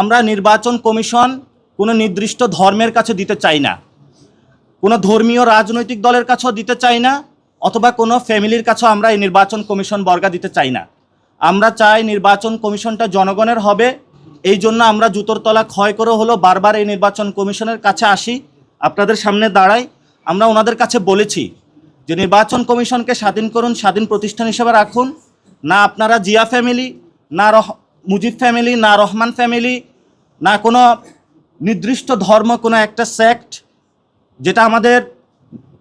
আমরা নির্বাচন কমিশন কোনো নির্দিষ্ট ধর্মের কাছে দিতে চাই না। কোনো ধর্মীয় রাজনৈতিক দলের কাছেও দিতে চাই না, অথবা কোনো ফ্যামিলির কাছেও আমরা এই নির্বাচন কমিশন বর্গা দিতে চাই না। আমরা চাই নির্বাচন কমিশনটা জনগণের হবে, এই জন্য আমরা জুতোর তলা ক্ষয় করে হলো বারবার এই নির্বাচন কমিশনের কাছে আসি। আপনাদের সামনে দাঁড়াই, আমরা ওনাদের কাছে বলেছি যে নির্বাচন কমিশনকে স্বাধীন করুন, স্বাধীন প্রতিষ্ঠান হিসেবে রাখুন। না আপনারা জিয়া ফ্যামিলি, না মুজিব ফ্যামিলি, না রহমান ফ্যামিলি, না কোনো নির্দিষ্ট ধর্ম, কোনো একটা সেক্ট যেটা আমাদের,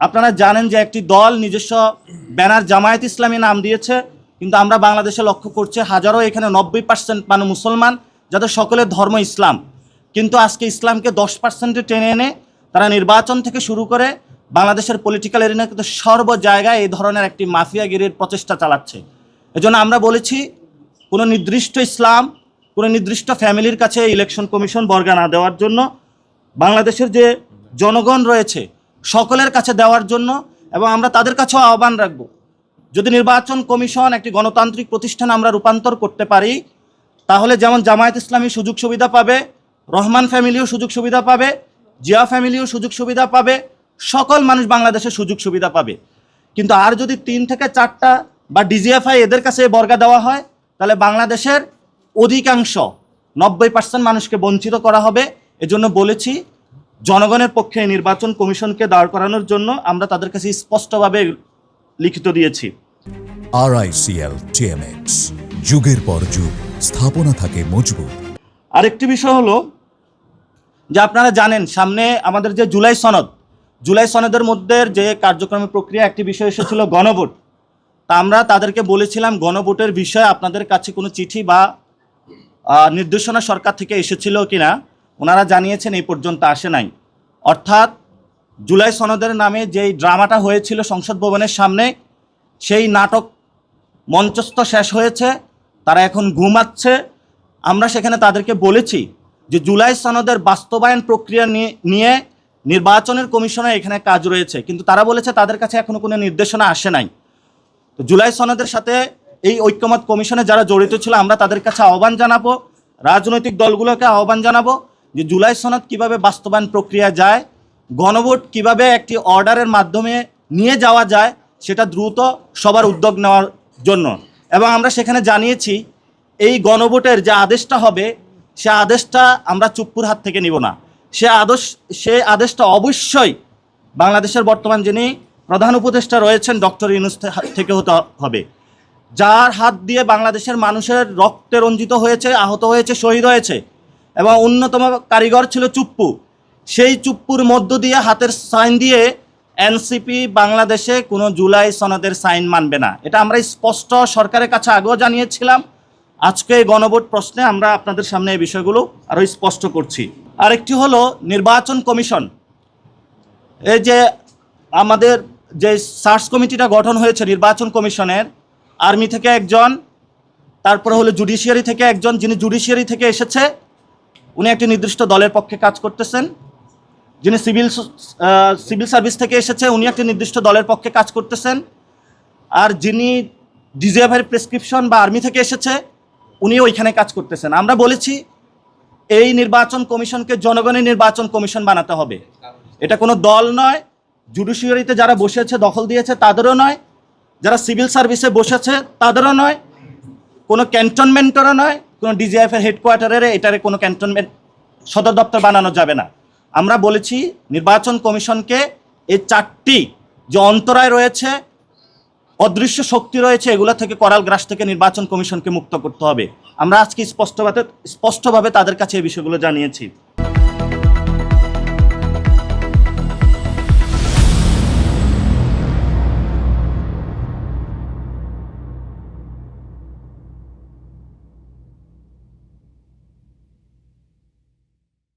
আপনারা জানেন যে একটি দল নিজস্ব ব্যানার জামায়াত ইসলামী নাম দিয়েছে, কিন্তু আমরা বাংলাদেশে লক্ষ্য করছি হাজারো, এখানে নব্বই পার্সেন্ট মানে মুসলমান, যাদের সকলের ধর্ম ইসলাম। কিন্তু আজকে ইসলামকে দশ পার্সেন্টে টেনে এনে তারা নির্বাচন থেকে শুরু করে বাংলাদেশের পলিটিক্যাল এরিনা কিন্তু সর্ব জায়গায় এই ধরনের একটি মাফিয়াগিরির প্রচেষ্টা চালাচ্ছে। এজন্য আমরা বলেছি কোনো নির্দিষ্ট ইসলাম, কোনো নির্দিষ্ট ফ্যামিলির কাছে ইলেকশন কমিশন বর্গা না দেওয়ার জন্য, বাংলাদেশের যে জনগণ রয়েছে সকলের কাছে দেওয়ার জন্য এবং আমরা তাদের কাছেও আহ্বান রাখব। যদি নির্বাচন কমিশন একটি গণতান্ত্রিক প্রতিষ্ঠান আমরা রূপান্তর করতে পারি, তাহলে যেমন জামায়াত ইসলামী সুযোগ সুবিধা পাবে, রহমান ফ্যামিলিও সুযোগ সুবিধা পাবে, জিয়া ফ্যামিলিও সুযোগ সুবিধা পাবে, সকল মানুষ বাংলাদেশে সুযোগ সুবিধা পাবে। কিন্তু আর যদি তিন থেকে চারটা বা ডিজিএফআই এদের কাছে বর্গা দেওয়া হয় তাহলে বাংলাদেশের অধিকাংশ নব্বই পার্সেন্ট মানুষকে বঞ্চিত করা হবে। এজন্য বলেছি জনগণের পক্ষে নির্বাচন কমিশনকে দাঁড় করানোর জন্য আমরা তাদের কাছে স্পষ্টভাবে লিখিত দিয়েছি। টিএমএক্স যুগের পর যুগ স্থাপনা থাকে মজবুত। আরেকটি বিষয় হলো যে আপনারা জানেন সামনে আমাদের যে জুলাই সনদ জুলাই সনদের মধ্যে যে কার্যক্রমের প্রক্রিয়া একটি বিষয় এসেছিল গণভোট। তা আমরা তাদেরকে বলেছিলাম গণভোটের বিষয়ে আপনাদের কাছে কোনো চিঠি বা নির্দেশনা সরকার থেকে এসেছিল কিনা, ওনারা জানিয়েছেন এই পর্যন্ত আসে নাই। অর্থাৎ জুলাই সনদের নামে যেই ড্রামাটা হয়েছিল সংসদ ভবনের সামনে, সেই নাটক মঞ্চস্থ শেষ হয়েছে, তারা এখন ঘুমাচ্ছে। আমরা সেখানে তাদেরকে বলেছি যে জুলাই সনদের বাস্তবায়ন প্রক্রিয়া নিয়ে- নিয়ে নির্বাচনের কমিশনে এখানে কাজ রয়েছে, কিন্তু তারা বলেছে তাদের কাছে এখনও কোনো নির্দেশনা আসে নাই। তো জুলাই সনদের সাথে এই ঐক্যমত কমিশনে যারা জড়িত ছিল, আমরা তাদের কাছে আহ্বান জানাব, রাজনৈতিক দলগুলোকে আহ্বান জানাব যে জুলাই সনদ কীভাবে বাস্তবায়ন প্রক্রিয়া যায়, গণভোট কীভাবে একটি অর্ডারের মাধ্যমে নিয়ে যাওয়া যায়, সেটা দ্রুত সবার উদ্যোগ নেওয়ার জন্য। এবং আমরা সেখানে জানিয়েছি, এই গণভোটের যে আদেশটা হবে, সে আদেশটা আমরা চুপ্পুর হাত থেকে নিব না। সে আদেশ সে আদেশটা অবশ্যই বাংলাদেশের বর্তমান যিনি প্রধান উপদেষ্টা রয়েছেন ডক্টর ইউনুস থেকে হতে হবে। যার হাত দিয়ে বাংলাদেশের মানুষের রক্তে রঞ্জিত হয়েছে, আহত হয়েছে, শহীদ হয়েছে এবং অন্যতম কারিগর ছিল চুপ্পু। সেই চুপ্পুর মধ্য দিয়ে হাতের সাইন দিয়ে এনসিপি বাংলাদেশে কোনো জুলাই সনদের সাইন মানবে না। এটা আমরা স্পষ্ট সরকারের কাছে আগেও জানিয়েছিলাম। আজকে এই গণভোট প্রশ্নে আমরা আপনাদের সামনে এই বিষয়গুলো আরও স্পষ্ট করছি। আরেকটি হলো নির্বাচন কমিশন। এই যে আমাদের যে সার্চ কমিটিটা গঠন হয়েছে নির্বাচন কমিশনের, আর্মি থেকে একজন, তারপরে হলো জুডিশিয়ারি থেকে একজন, যিনি জুডিশিয়ারি থেকে এসেছে, উনি একটি নির্দিষ্ট দলের পক্ষে কাজ করতেছেন। যিনি সিভিল সিভিল সার্ভিস থেকে এসেছে, উনি একটি নির্দিষ্ট দলের পক্ষে কাজ করতেছেন। আর যিনি ডিজিএফের প্রেসক্রিপশন বা আর্মি থেকে এসেছে উনি ওইখানে কাজ করতেছেন। আমরা বলেছি, এই নির্বাচন কমিশনকে জনগণের নির্বাচন কমিশন বানাতে হবে। এটা কোনো দল নয় জুডিশিয়ারিতে যারা বসেছে, দখল দিয়েছে, তাদেরও নয়। যারা সিভিল সার্ভিসে বসেছে, তাদেরও নয়। কোনো ক্যান্টনমেন্টেরও নয়। কোনো ডিজিএফের হেডকোয়ার্টারের এটারে কোনো ক্যান্টনমেন্ট, সদর দপ্তর বানানো যাবে না। আমরা বলেছি, নির্বাচন কমিশনকে এই চারটি যে অন্তরায় রয়েছে, অদৃশ্য শক্তি রয়েছে, এগুলো থেকে করাল গ্রাস থেকে নির্বাচন কমিশনকে মুক্ত করতে হবে। আমরা আজকে স্পষ্টভাবে স্পষ্টভাবে তাদের কাছে এই বিষয়গুলো জানিয়েছি।